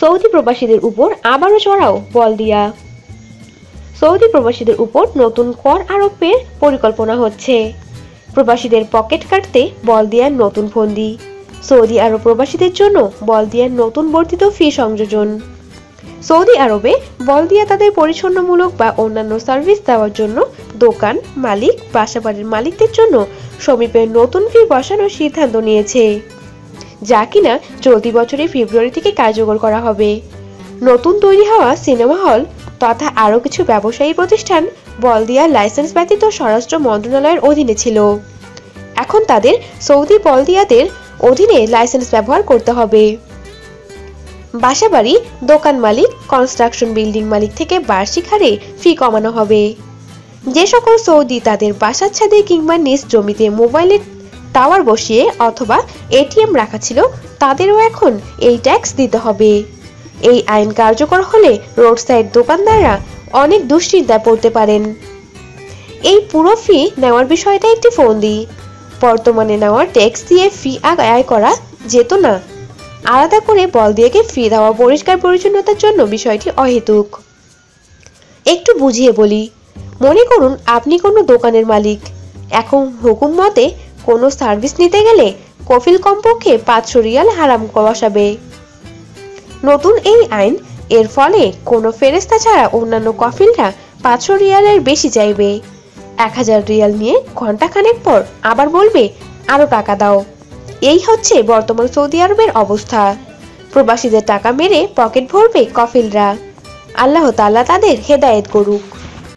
Saudi প্রবাসীদের উপর আবারও চড়াও বলদিয়া সৌদি প্রবাসীদের উপর নতুন কর আরোপের পরিকল্পনা হচ্ছে। প্রবাসীদের পকেট কাটতে বলদিয়ার নতুন ফন্দি। সৌদি আরব প্রবাসীদের জন্য বলদিয়ার নতুন বর্ধিত ফি সংযোজন। সৌদি আরবে বলদিয়া তাদের পরিচ্ছন্নমূলক বা অন্যান্য সার্ভিস দেওয়ার জন্য দোকান, মালিক, বাসাবাড়ির মালিকদের জন্য সমীপের নতুন ফি বসানোর সিদ্ধান্ত নিয়েছে। যা কিনা চলতি বছরের ফেব্রুয়ারি থেকে কার্যকর করা হবে। নতুন তৈরি হওয়া সিনেমা হল তথা আরও কিছু ব্যবসায়ী প্রতিষ্ঠান বলদিয়ার লাইসেন্স ব্যতীত স্বরাষ্ট্র মন্ত্রণালয়ের অধীনে ছিল। এখন তাদের সৌদি বলদিয়াদের অধীনে লাইসেন্স ব্যবহার করতে হবে। বাসাবাড়ি, দোকান মালিক, কনস্ট্রাকশন বিল্ডিং মালিক থেকে বার্ষিক হারে ফি কমানো হবে। যে সকল সৌদি তাদের বাসার ছাদে কিংবা নিজ জমিতে মোবাইলের টাওয়ার বসিয়ে অথবা এটিএম রাখা ছিল, তাদেরও এখন এই ট্যাক্স দিতে হবে। এই আইন কার্যকর হলে রোড সাইড দোকানদাররা অনেক দুশ্চিন্তায় পড়তে পারেন। এই পুরো ফি নেওয়ার বিষয়টা একটি ফোন দিই বর্তমানে নেওয়ার ট্যাক্স দিয়ে ফি আয় করা যেত না। আলাদা করে বল দিয়ে ফি দেওয়া পরিষ্কার পরিচ্ছন্নতার জন্য বিষয়টি অহেতুক। একটু বুঝিয়ে বলি, মনে করুন আপনি কোনো দোকানের মালিক। এখন হুকুম মতে কোনো সার্ভিস নিতে গেলে কফিল কমপক্ষে পাঁচশো রিয়াল হারাম বসাবে নতুন এই আইন, এর ফলে কোনো ফেরেস্তা ছাড়া অন্যান্য কফিলরা পাঁচশো রিয়ালের বেশি চাইবে। এক হাজার রিয়াল নিয়ে ঘন্টাখানেক পর আবার বলবে আরও টাকা দাও। এই হচ্ছে বর্তমান সৌদি আরবের অবস্থা। প্রবাসীদের টাকা মেরে পকেট ভরবে কফিলরা। আল্লাহ তাআলা তাদের হেদায়েত করুক।